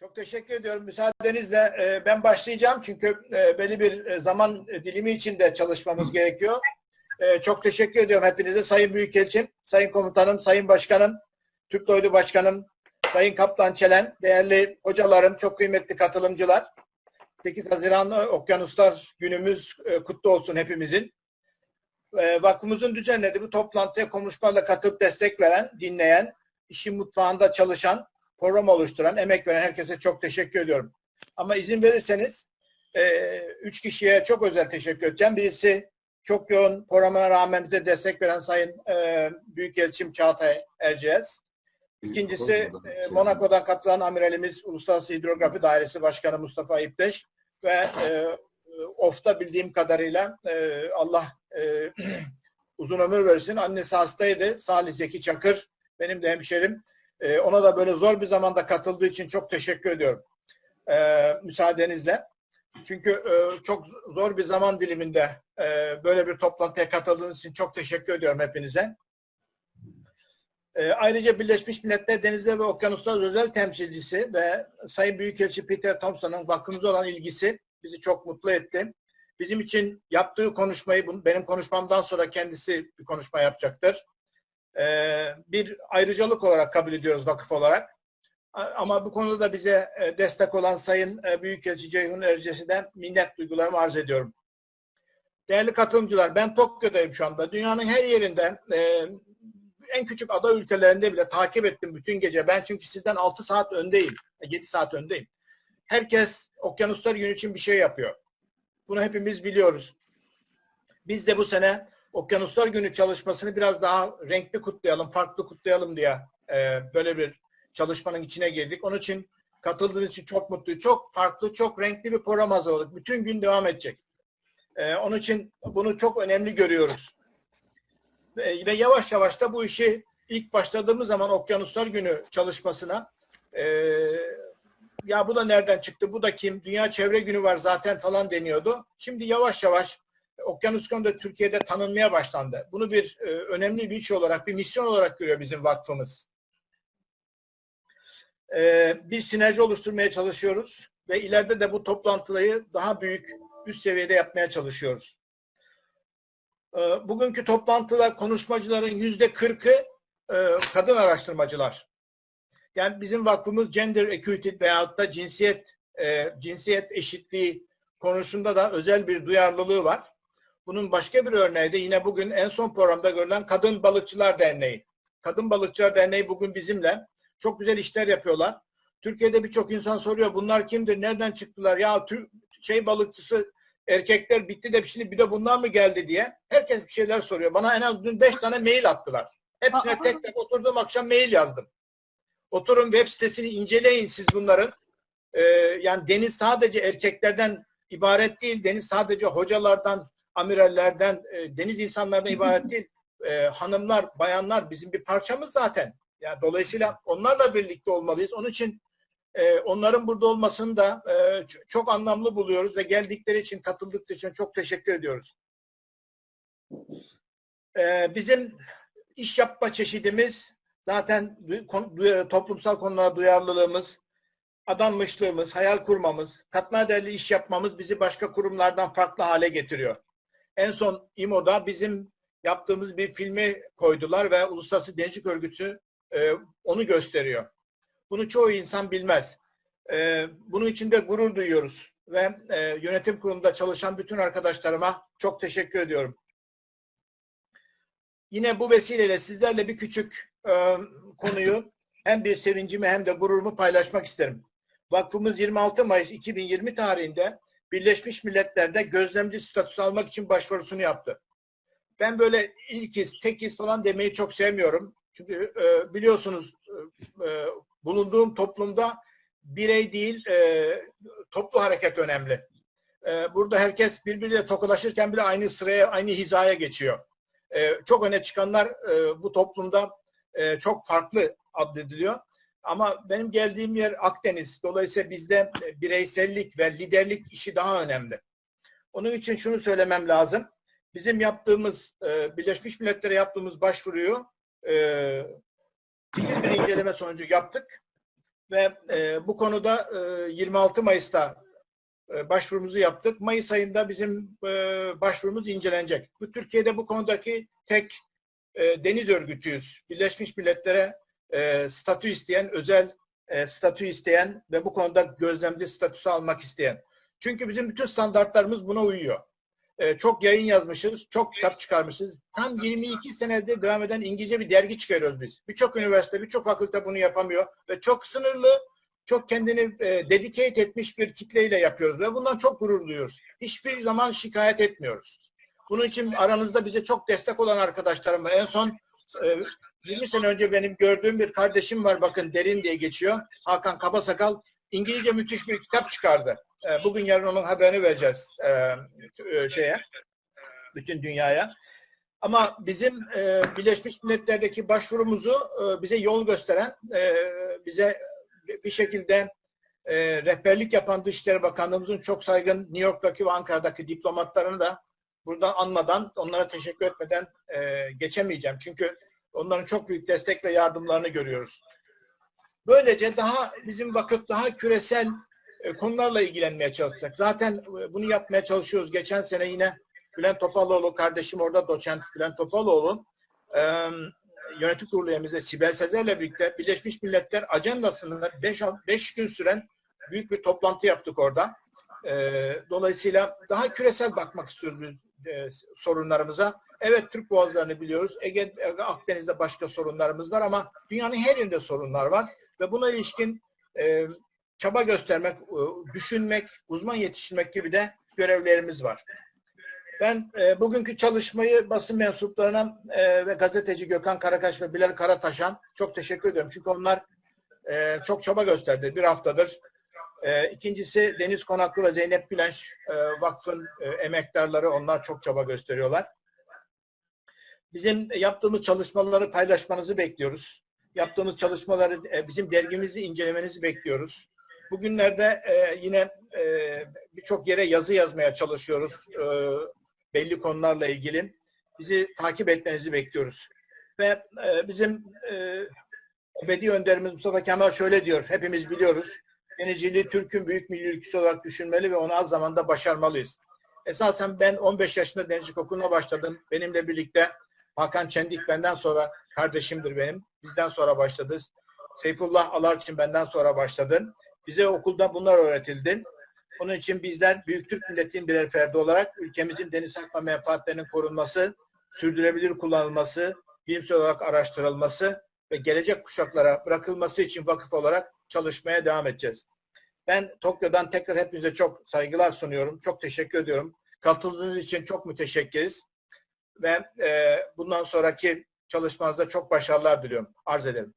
Çok teşekkür ediyorum. Müsaadenizle e, ben başlayacağım çünkü e, belli bir e, zaman dilimi içinde çalışmamız gerekiyor. Çok teşekkür ediyorum hepinize. Sayın Büyükelçim, Sayın Komutanım, Sayın Başkanım, Türk Doydu Başkanım, Sayın Kaptan Çelen, değerli hocalarım, çok kıymetli katılımcılar. 8 Haziran Okyanuslar Günümüz kutlu olsun hepimizin. Vakfımızın düzenlediği bu toplantıya konuşmalarla katılıp destek veren, dinleyen, işin mutfağında çalışan, program oluşturan, emek veren herkese çok teşekkür ediyorum. Ama izin verirseniz e, üç kişiye çok özel teşekkür edeceğim. Birisi çok yoğun programına rağmen bize destek veren Sayın e, Büyükelçim Çağatay Erciyes. İkincisi e, Monaco'dan katılan amiralimiz Uluslararası Hidrografi Dairesi Başkanı Mustafa İpteş ve e, OF'ta bildiğim kadarıyla e, Allah e, uzun ömür versin. Annesi hastaydı. Salih Zeki Çakır benim de hemşerim. E, ona da böyle zor bir zamanda katıldığı için çok teşekkür ediyorum. E, müsaadenizle. Çünkü e, çok zor bir zaman diliminde e, böyle bir toplantıya katıldığınız için çok teşekkür ediyorum hepinize. E, ayrıca Birleşmiş Milletler Denizler ve Okyanuslar Özel Temsilcisi ve Sayın Büyükelçi Peter Thompson'ın vakfımıza olan ilgisi bizi çok mutlu etti. Bizim için yaptığı konuşmayı, benim konuşmamdan sonra kendisi bir konuşma yapacaktır. Ee, bir ayrıcalık olarak kabul ediyoruz vakıf olarak. Ama bu konuda da bize e, destek olan Sayın e, Büyükelçi Ceyhun Erciyes'den minnet duygularımı arz ediyorum. Değerli katılımcılar, ben Tokyo'dayım şu anda. Dünyanın her yerinden, e, en küçük ada ülkelerinde bile takip ettim bütün gece. Ben çünkü sizden 6 saat öndeyim, 7 saat öndeyim. Herkes Okyanuslar Günü için bir şey yapıyor. Bunu hepimiz biliyoruz. Biz de bu sene Okyanuslar Günü çalışmasını biraz daha renkli kutlayalım, farklı kutlayalım diye e, böyle bir çalışmanın içine girdik. Onun için katıldığınız için çok mutluyum. Çok farklı, çok renkli bir program hazırladık. Bütün gün devam edecek. E, onun için bunu çok önemli görüyoruz. E, ve yavaş yavaş da bu işi ilk başladığımız zaman Okyanuslar Günü çalışmasına e, ya bu da nereden çıktı, bu da kim, Dünya Çevre Günü var zaten falan deniyordu. Şimdi yavaş yavaş Okyanus Konu'da Türkiye'de tanınmaya başlandı. Bunu bir e, önemli bir iş olarak, bir misyon olarak görüyor bizim vakfımız. E, bir sinerji oluşturmaya çalışıyoruz ve ileride de bu toplantıları daha büyük, üst seviyede yapmaya çalışıyoruz. E, bugünkü toplantıda konuşmacıların yüzde kırkı e, kadın araştırmacılar. Yani bizim vakfımız gender equity veyahut da cinsiyet e, cinsiyet eşitliği konusunda da özel bir duyarlılığı var. Bunun başka bir örneği de yine bugün en son programda görülen Kadın Balıkçılar Derneği. Kadın Balıkçılar Derneği bugün bizimle. Çok güzel işler yapıyorlar. Türkiye'de birçok insan soruyor bunlar kimdir, nereden çıktılar? Ya şey balıkçısı erkekler bitti de şimdi bir de bunlar mı geldi diye. Herkes bir şeyler soruyor. Bana en az dün beş tane mail attılar. Hepsine tek tek oturduğum akşam mail yazdım. Oturun web sitesini inceleyin siz bunların. Ee, yani deniz sadece erkeklerden ibaret değil. Deniz sadece hocalardan, amirallerden, e, deniz insanlardan ibaret değil. E, hanımlar, bayanlar bizim bir parçamız zaten. Yani dolayısıyla onlarla birlikte olmalıyız. Onun için e, onların burada olmasını da e, çok anlamlı buluyoruz ve geldikleri için, katıldıkları için çok teşekkür ediyoruz. E, bizim iş yapma çeşidimiz zaten toplumsal konulara duyarlılığımız, adanmışlığımız, hayal kurmamız, katma değerli iş yapmamız bizi başka kurumlardan farklı hale getiriyor. En son İMO'da bizim yaptığımız bir filmi koydular ve Uluslararası Denizcilik Örgütü e, onu gösteriyor. Bunu çoğu insan bilmez. E, bunun için de gurur duyuyoruz ve e, yönetim kurulunda çalışan bütün arkadaşlarıma çok teşekkür ediyorum. Yine bu vesileyle sizlerle bir küçük e, konuyu hem bir sevincimi hem de gururumu paylaşmak isterim. Vakfımız 26 Mayıs 2020 tarihinde Birleşmiş Milletler'de gözlemci statüsü almak için başvurusunu yaptı. Ben böyle ilkiz, tekiz falan demeyi çok sevmiyorum. Çünkü e, biliyorsunuz e, e, bulunduğum toplumda birey değil e, toplu hareket önemli. E, burada herkes birbiriyle tokalaşırken bile aynı sıraya, aynı hizaya geçiyor. E, çok öne çıkanlar e, bu toplumda e, çok farklı addediliyor. Ama benim geldiğim yer Akdeniz. Dolayısıyla bizde bireysellik ve liderlik işi daha önemli. Onun için şunu söylemem lazım. Bizim yaptığımız, e, Birleşmiş Milletler'e yaptığımız başvuruyu e, bir inceleme sonucu yaptık. ve e, bu konuda e, 26 Mayıs'ta e, başvurumuzu yaptık. Mayıs ayında bizim e, başvurumuz incelenecek. Bu Türkiye'de bu konudaki tek e, deniz örgütüyüz. Birleşmiş Milletler'e e, statü isteyen, özel e, statü isteyen ve bu konuda gözlemci statüsü almak isteyen. Çünkü bizim bütün standartlarımız buna uyuyor. E, çok yayın yazmışız, çok kitap çıkarmışız. Tam 22 senedir devam eden İngilizce bir dergi çıkarıyoruz biz. Birçok üniversite, birçok fakülte bunu yapamıyor ve çok sınırlı, çok kendini e, dedicate etmiş bir kitleyle yapıyoruz ve bundan çok gurur duyuyoruz. Hiçbir zaman şikayet etmiyoruz. Bunun için aranızda bize çok destek olan arkadaşlarım var. En son e, 20 sene önce benim gördüğüm bir kardeşim var bakın Derin diye geçiyor. Hakan Kabasakal İngilizce müthiş bir kitap çıkardı. E, bugün yarın onun haberini vereceğiz e, e, şeye bütün dünyaya. Ama bizim e, Birleşmiş Milletler'deki başvurumuzu e, bize yol gösteren, bize bir şekilde e, rehberlik yapan Dışişleri Bakanlığımızın çok saygın New York'taki ve Ankara'daki diplomatlarını da buradan anmadan, onlara teşekkür etmeden geçemeyeceğim. Çünkü onların çok büyük destek ve yardımlarını görüyoruz. Böylece daha bizim vakıf daha küresel e, konularla ilgilenmeye çalışacak. Zaten e, bunu yapmaya çalışıyoruz. Geçen sene yine Bülent Topaloğlu kardeşim orada doçent Bülent Topaloğlu e, yönetim kurulu üyemizle Sibel Sezer'le birlikte Birleşmiş Milletler ajandasında 5 gün süren büyük bir toplantı yaptık orada. Dolayısıyla daha küresel bakmak istiyoruz sorunlarımıza. Evet Türk boğazlarını biliyoruz. Ege, Ege Akdeniz'de başka sorunlarımız var ama dünyanın her yerinde sorunlar var ve buna ilişkin e, çaba göstermek, e, düşünmek, uzman yetiştirmek gibi de görevlerimiz var. Ben e, bugünkü çalışmayı basın mensuplarına e, ve gazeteci Gökhan Karakaş ve Bilal Karataş'a çok teşekkür ediyorum. Çünkü onlar e, çok çaba gösterdi bir haftadır. E, ikincisi Deniz Konaklı ve Zeynep Gülenç e, Vakfın e, emektarları onlar çok çaba gösteriyorlar. Bizim yaptığımız çalışmaları paylaşmanızı bekliyoruz. Yaptığımız çalışmaları e, bizim dergimizi incelemenizi bekliyoruz. Bugünlerde e, yine e, birçok yere yazı yazmaya çalışıyoruz. Belli konularla ilgili. Bizi takip etmenizi bekliyoruz. Ve bizim ebedi önderimiz Mustafa Kemal şöyle diyor. Hepimiz biliyoruz. Denizciliği Türk'ün büyük milli ülküsü olarak düşünmeli ve onu az zamanda başarmalıyız. Esasen ben 15 yaşında denizcilik okuluna başladım. Benimle birlikte Hakan Çendik benden sonra kardeşimdir benim. Bizden sonra başladı. Seyfullah Alarçın benden sonra başladı. Bize okulda bunlar öğretildi. Onun için bizler Büyük Türk Milleti'nin birer ferdi olarak ülkemizin deniz hakma menfaatlerinin korunması, sürdürülebilir kullanılması, bilimsel olarak araştırılması ve gelecek kuşaklara bırakılması için vakıf olarak çalışmaya devam edeceğiz. Ben Tokyo'dan tekrar hepinize çok saygılar sunuyorum. Çok teşekkür ediyorum. Katıldığınız için çok müteşekkiriz. Ve e, bundan sonraki çalışmanızda çok başarılar diliyorum. Arz ederim.